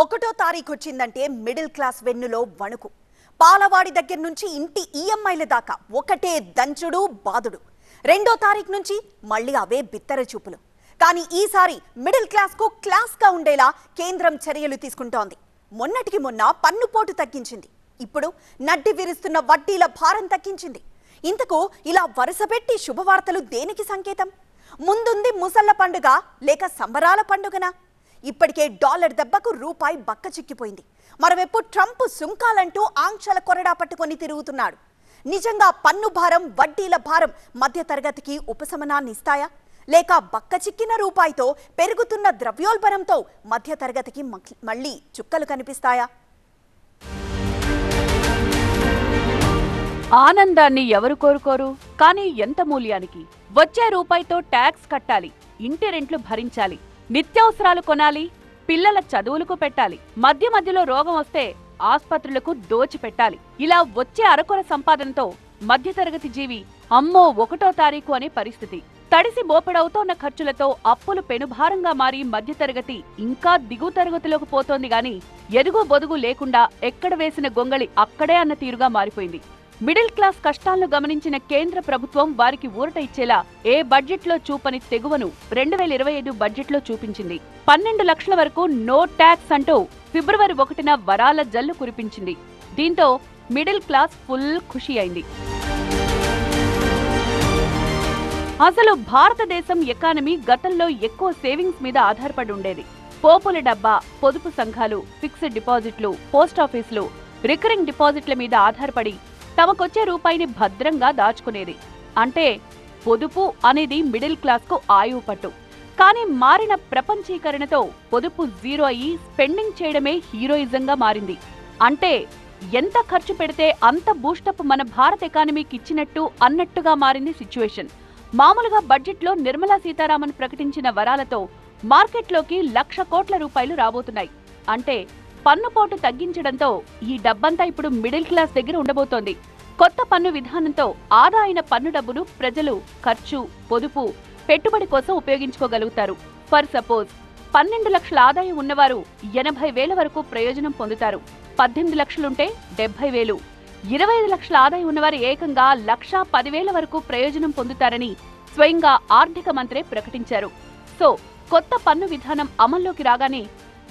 ఒకటో తారీఖు వచ్చిందంటే మిడిల్ క్లాస్ వెన్నులో వణుకు. పాలవాడి దగ్గర నుంచి ఇంటి ఈఎంఐల దాకా ఒకటే దంచుడు బాదుడు. రెండో తారీఖు నుంచి మళ్ళీ అవే బిత్తర చూపులు. కానీ ఈసారి మిడిల్ క్లాస్కు క్లాస్గా ఉండేలా కేంద్రం చర్యలు తీసుకుంటోంది. మొన్నటికి మొన్న పన్నుపోటు తగ్గించింది. ఇప్పుడు నడ్డి విరుస్తున్న వడ్డీల భారం తగ్గించింది. ఇంతకు ఇలా వరుసపెట్టి శుభవార్తలు దేనికి సంకేతం? ముందుంది ముసళ్ళ పండుగ లేక సంబరాల పండుగనా? ఇప్పటికే డాలర్ దెబ్బకు రూపాయి బక్క చిక్కిపోయింది. మరోవైపు ట్రంప్ సుంకాలంటూ ఆంక్షల కొరడా పట్టుకొని తిరుగుతున్నాడు. నిజంగా పన్ను భారం వడ్డీల భారం మధ్య తరగతికి ఉపశమనాన్ని ఇస్తాయా? లేక బక్క చిక్కిన రూపాయితో పెరుగుతున్న ద్రవ్యోల్బణంతో మధ్య తరగతికి మళ్ళీ చుక్కలు కనిపిస్తాయా? ఆనందాన్ని ఎవరు కోరుకోరు? కానీ ఎంత మూల్యానికి? వచ్చే రూపాయితో ట్యాక్స్ కట్టాలి. ఇంటి రెంట్లు భరించాలి. నిత్యావసరాలు కొనాలి పిల్లల చదువులకు పెట్టాలి మధ్య మధ్యలో రోగం వస్తే ఆస్పత్రులకు దోచిపెట్టాలి ఇలా వచ్చే అరకొర సంపాదనతో మధ్యతరగతి జీవి అమ్మో ఒకటో తారీఖు అనే పరిస్థితి. తడిసి బోపెడవుతోన్న ఖర్చులతో అప్పులు పెనుభారంగా మారి మధ్యతరగతి ఇంకా దిగువ తరగతిలోకి పోతోంది గాని ఎదుగు బొదుగు లేకుండా ఎక్కడ వేసిన గొంగళి అక్కడే అన్న తీరుగా మారిపోయింది. మిడిల్ క్లాస్ కష్టాలను గమనించిన కేంద్ర ప్రభుత్వం వారికి ఊరట ఇచ్చేలా ఏ బడ్జెట్లో చూపని తెగువను రెండు వేల ఇరవై ఐదు బడ్జెట్లో చూపించింది. పన్నెండు లక్షల వరకు నో ట్యాక్స్ అంటూ ఫిబ్రవరి ఒకటిన వరాల జల్లు కురిపించింది. దీంతో మిడిల్ క్లాస్ ఫుల్ ఖుషి అయింది. అసలు భారతదేశం ఎకానమీ గతంలో ఎక్కువ సేవింగ్స్ మీద ఆధారపడి ఉండేది. పోపుల డబ్బా పొదుపు సంఘాలు ఫిక్స్డ్ డిపాజిట్లు పోస్ట్ ఆఫీసులు రికరింగ్ డిపాజిట్ల మీద ఆధారపడి తమకొచ్చే రూపాయిని భద్రంగా దాచుకునేది. అంటే పొదుపు అనేది మిడిల్ క్లాస్కు ఆయువు పట్టు. కానీ మారిన ప్రపంచీకరణతో పొదుపు జీరో అయ్యి స్పెండింగ్ చేయడమే హీరోయిజంగా మారింది. అంటే ఎంత ఖర్చు పెడితే అంత బూస్టప్ మన భారత ఎకానమీకి ఇచ్చినట్టు అన్నట్టుగా మారింది సిచ్యువేషన్. మామూలుగా బడ్జెట్లో నిర్మలా సీతారామన్ ప్రకటించిన వరాలతో మార్కెట్లోకి లక్ష కోట్ల రూపాయలు రాబోతున్నాయి. అంటే పన్నుపోటు తగ్గించడంతో ఈ డబ్బంతా ఇప్పుడు మిడిల్ క్లాస్ దగ్గర ఉండబోతోంది. కొత్త పన్ను విధానంతో ఆదా అయిన పన్ను డబ్బును ప్రజలు ఖర్చు పొదుపు పెట్టుబడి కోసం ఉపయోగించుకోగలుగుతారు. ఫర్ సపోజ్ పన్నెండు లక్షల ఆదాయం ఉన్నవారు ఎనభై వేల వరకు ప్రయోజనం పొందుతారు. పద్దెనిమిది లక్షలుంటే డెబ్బై వేలు. ఇరవై ఐదు లక్షల ఆదాయం ఉన్నవారు ఏకంగా లక్షా పదివేల వరకు ప్రయోజనం పొందుతారని స్వయంగా ఆర్థిక మంత్రి ప్రకటించారు. సో కొత్త పన్ను విధానం అమల్లోకి రాగానే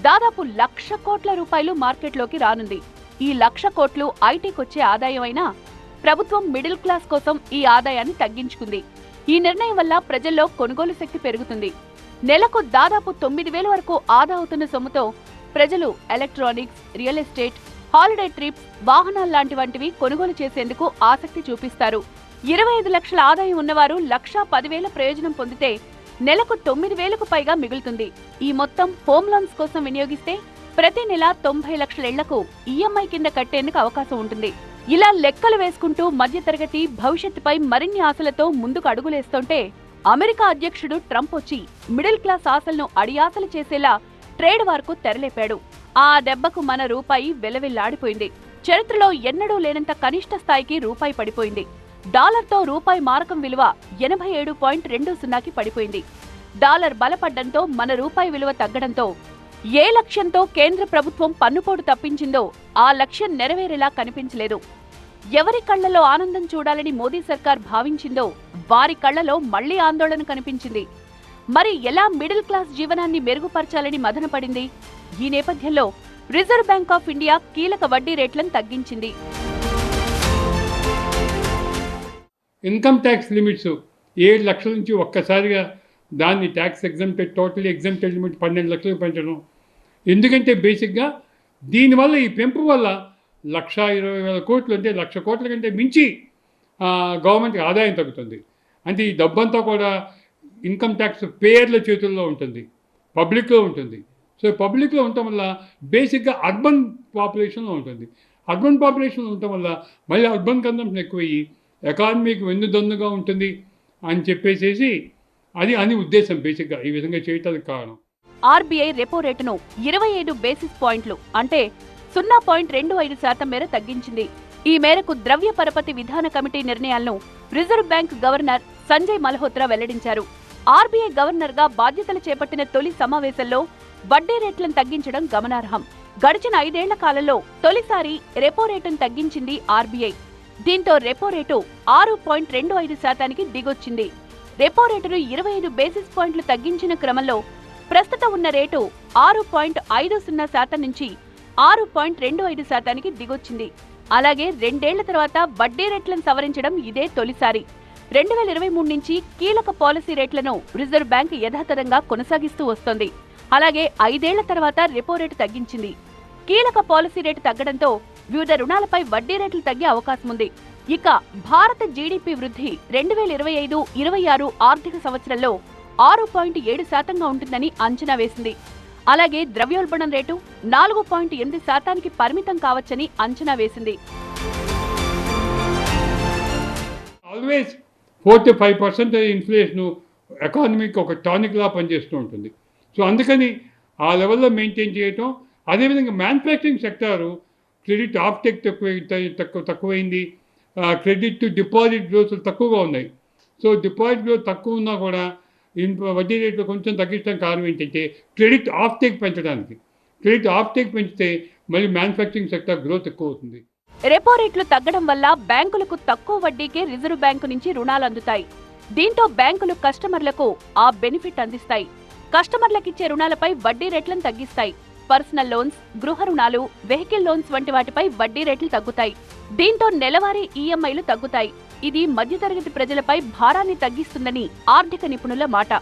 దాదాపు లక్ష కోట్ల రూపాయలు మార్కెట్లోకి రానుంది. ఈ లక్ష కోట్లు ఐటీకొచ్చే ఆదాయం అయినా ప్రభుత్వం మిడిల్ క్లాస్ కోసం ఈ ఆదాయాన్ని తగ్గించుకుంది. ఈ నిర్ణయం వల్ల ప్రజల్లో కొనుగోలు శక్తి పెరుగుతుంది. నెలకు దాదాపు తొమ్మిది వేల వరకు ఆదా అవుతున్న సొమ్ముతో ప్రజలు electronics real estate holiday trips వాహనాలు లాంటి వంటివి కొనుగోలు చేసేందుకు ఆసక్తి చూపిస్తారు. ఇరవై ఐదు లక్షల ఆదాయం ఉన్నవారు లక్షా పదివేల ప్రయోజనం పొందితే నెలకు తొమ్మిది వేలకు పైగా మిగులుతుంది. ఈ మొత్తం హోమ్ లోన్స్ కోసం వినియోగిస్తే ప్రతి నెల తొంభై లక్షల ఇళ్ళకు ఈఎంఐ కింద కట్టేందుకు అవకాశం ఉంటుంది. ఇలా లెక్కలు వేసుకుంటూ మధ్యతరగతి భవిష్యత్తుపై మరిన్ని ఆశలతో ముందుకు అడుగులేస్తుంటే అమెరికా అధ్యక్షుడు ట్రంప్ వచ్చి మిడిల్ క్లాస్ ఆశలను అడియాసలు చేసేలా ట్రేడ్ వార్కు తెరలేపాడు. ఆ దెబ్బకు మన రూపాయి వెలవెల్లాడిపోయింది. చరిత్రలో ఎన్నడూ లేనంత కనిష్ట స్థాయికి రూపాయి పడిపోయింది. డాలర్తో రూపాయి మారకం విలువ ఎనభై ఏడు పాయింట్ రెండు సున్నాకి పడిపోయింది. డాలర్ బలపడ్డంతో మన రూపాయి విలువ తగ్గడంతో ఏ లక్ష్యంతో కేంద్ర ప్రభుత్వం పన్నుపోటు తప్పించిందో ఆ లక్ష్యం నెరవేరేలా కనిపించలేదు. ఎవరి కళ్ళలో ఆనందం చూడాలని మోదీ సర్కార్ భావించిందో వారి కళ్ళలో మళ్ళీ ఆందోళన కనిపించింది. మరి ఎలా మిడిల్ క్లాస్ జీవనాన్ని మెరుగుపరచాలని మదనపడింది ఈ నేపథ్యంలో రిజర్వ్ బ్యాంక్ ఆఫ్ ఇండియా కీలక వడ్డీ రేట్లను తగ్గించింది. ఇన్కమ్ ట్యాక్స్ లిమిట్స్ ఏడు లక్షల నుంచి ఒక్కసారిగా దాన్ని tax exempted total exempted limit పన్నెండు లక్షలకు పెంచడం. ఎందుకంటే బేసిక్గా దీనివల్ల ఈ పెంపు వల్ల లక్ష ఇరవై వేల కోట్లు అంటే లక్ష కోట్ల కంటే మించి గవర్నమెంట్కి ఆదాయం తగ్గుతుంది. అంటే ఈ డబ్బంతా కూడా ఇన్కమ్ ట్యాక్స్ పేర్ల చేతుల్లో ఉంటుంది పబ్లిక్లో ఉంటుంది. సో పబ్లిక్లో ఉండటం వల్ల బేసిక్గా అర్బన్ పాపులేషన్లో ఉంటుంది. అర్బన్ పాపులేషన్లో ఉండటం వల్ల మళ్ళీ అర్బన్ కన్సంప్షన్ ఎక్కువయ్యి ఎకానమీకి వెన్నుదన్నుగా ఉంటుంది అని చెప్పేసేసి అది అని ఉద్దేశం బేసిక్గా ఈ విధంగా చేయటానికి కారణం. ఆర్బీఐ రెపో రేటును ఇరవై ఐదు బేసిస్ పాయింట్లు అంటే సున్నా పాయింట్ రెండు ఐదు శాతం మేర తగ్గించింది. ఈ మేరకు ద్రవ్య పరపతి విధాన కమిటీ నిర్ణయాలను reserve bank governor Sanjay Malhotra వెల్లడించారు. ఆర్బీఐ గవర్నర్గా బాధ్యతలు చేపట్టిన తొలి సమావేశంలో వడ్డీ రేట్లను తగ్గించడం గమనార్హం. గడిచిన ఐదేళ్ళ కాలంలో తొలిసారి రెపో రేటును తగ్గించింది ఆర్బీఐ. దీంతో రెపో రేటు ఆరు పాయింట్ రెండు ఐదు శాతానికి దిగొచ్చింది. రెపో రేటును ఇరవై ఐదు బేసిస్ పాయింట్లు తగ్గించిన క్రమంలో ప్రస్తుతం ఉన్న రేటు ఆరు పాయింట్ ఐదు సున్నా శాతం నుంచి ఆరు పాయింట్ రెండు ఐదు శాతానికి దిగొచ్చింది. అలాగే రెండేళ్ళ తర్వాత వడ్డీ రేట్లను సవరించడం ఇదే తొలిసారి. రెండు వేల ఇరవై మూడు నుంచి కీలక పాలసీ రేట్లను రిజర్వ్ బ్యాంక్ యథాతథంగా కొనసాగిస్తూ వస్తోంది. అలాగే ఐదేళ్ళ తర్వాత రెపో రేటు తగ్గించింది. కీలక పాలసీ రేటు తగ్గడంతో వివిధ రుణాలపై వడ్డీ రేట్లు తగ్గే అవకాశం ఉంది. ఇక భారత జీడీపీ వృద్ధి రెండు వేల ఇరవై ఐదు ఇరవై ఆరు ఆర్థిక సంవత్సరంలో ఆరు పాయింట్ ఏడు శాతంగా ఉంటుందని అంచనా వేసింది. అలాగే ద్రవ్యోల్బణం రేటు నాలుగు పాయింట్ ఎనిమిది శాతానికి పరిమితం కావచ్చని అంచనా వేసింది. Always four to five percent inflation ఎకానమీకి ఒక టానిక్లా పనిచేస్తూ ఉంటుంది. సో అందుకని ఆ లెవెల్లో మెయింటైన్ చేయటం అదేవిధంగా మ్యానుఫ్యాక్చరింగ్ సెక్టారు క్రెడిట్ ఆప్టెక్ తక్కువ తక్కువ తక్కువైంది. క్రెడిట్ టు డిపాజిట్ గ్రోత్ తక్కువగా ఉన్నాయి. సో డిపాజిట్ గ్రోత్ తక్కువ ఉన్నా కూడా ఇన్ వడ్డీ రేట్లు కొంచెం తగ్గించడానికి కారణం ఏంటంటే క్రెడిట్ ఆప్టేక్ పెంచడానికి. క్రెడిట్ ఆప్టేక్ పెంచితే మళ్ళీ మ్యానుఫ్యాక్చరింగ్ సెక్టర్ గ్రోత్ ఎక్కువ అవుతుంది. రెపో రేట్లు తగ్గడం వల్ల బ్యాంకులకు తక్కువ వడ్డీకే రిజర్వ్ బ్యాంకు నుంచి రుణాలు అందుతాయి. దీంతో బ్యాంకులు కస్టమర్లకు ఆ బెనిఫిట్ అందిస్తాయి. కస్టమర్లకిచ్చే రుణాలపై వడ్డీ రేట్లను తగ్గిస్తాయి. పర్సనల్ లోన్స్ గృహ రుణాలు వెహికల్ లోన్స్ వంటి వాటిపై వడ్డీ రేట్లు తగ్గుతాయి. దీంతో నెలవారీ ఈఎంఐలు తగ్గుతాయి. ఇది మధ్యతరగతి ప్రజలపై భారాన్ని తగ్గిస్తుందని ఆర్థిక నిపుణుల మాట.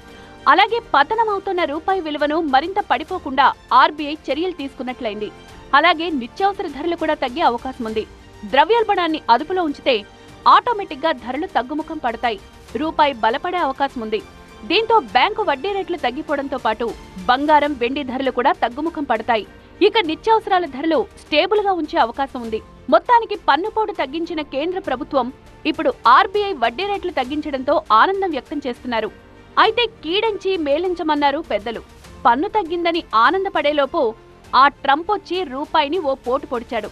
అలాగే పతనమవుతున్న రూపాయి విలువను మరింత పడిపోకుండా ఆర్బీఐ చర్యలు తీసుకున్నట్లయింది. అలాగే నిత్యావసర ధరలు కూడా తగ్గే అవకాశం ఉంది. ద్రవ్యోల్బణాన్ని అదుపులో ఉంచితే ఆటోమేటిక్గా ధరలు తగ్గుముఖం పడతాయి. రూపాయి బలపడే అవకాశం ఉంది. దీంతో బ్యాంకు వడ్డీ రేట్లు తగ్గిపోవడంతో పాటు బంగారం వెండి ధరలు కూడా తగ్గుముఖం పడతాయి. ఇక నిత్యావసరాల ధరలు స్టేబుల్గా ఉంచే అవకాశం ఉంది. మొత్తానికి పన్నుపోటు తగ్గించిన కేంద్ర ప్రభుత్వం ఇప్పుడు ఆర్బీఐ వడ్డీ రేట్లు తగ్గించడంతో ఆనందం వ్యక్తం చేస్తున్నారు. అయితే కీడంచి మేలించమన్నారు పెద్దలు. పన్ను తగ్గిందని ఆనందపడేలోపు ఆ ట్రంప్ వచ్చి రూపాయిని ఓ పోటు పొడిచాడు.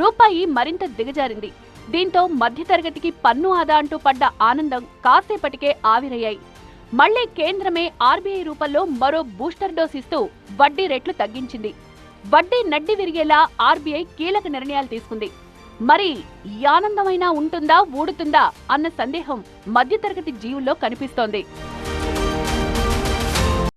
రూపాయి మరింత దిగజారింది. దీంతో మధ్యతరగతికి పన్ను ఆదా అంటూ పడ్డ ఆనందం కాసేపటికే ఆవిరయ్యాయి. మళ్ళీ కేంద్రమే ఆర్బీఐ రూపంలో మరో బూస్టర్ డోస్ ఇస్తూ వడ్డీ రేట్లు తగ్గించింది. వడ్డీ నడ్డి విరిగేలా ఆర్బీఐ కీలక నిర్ణయాలు తీసుకుంది. మరి ఈ ఆనందమైనా ఉంటుందా ఊడుతుందా అన్న సందేహం మధ్యతరగతి జీవుల్లో కనిపిస్తోంది.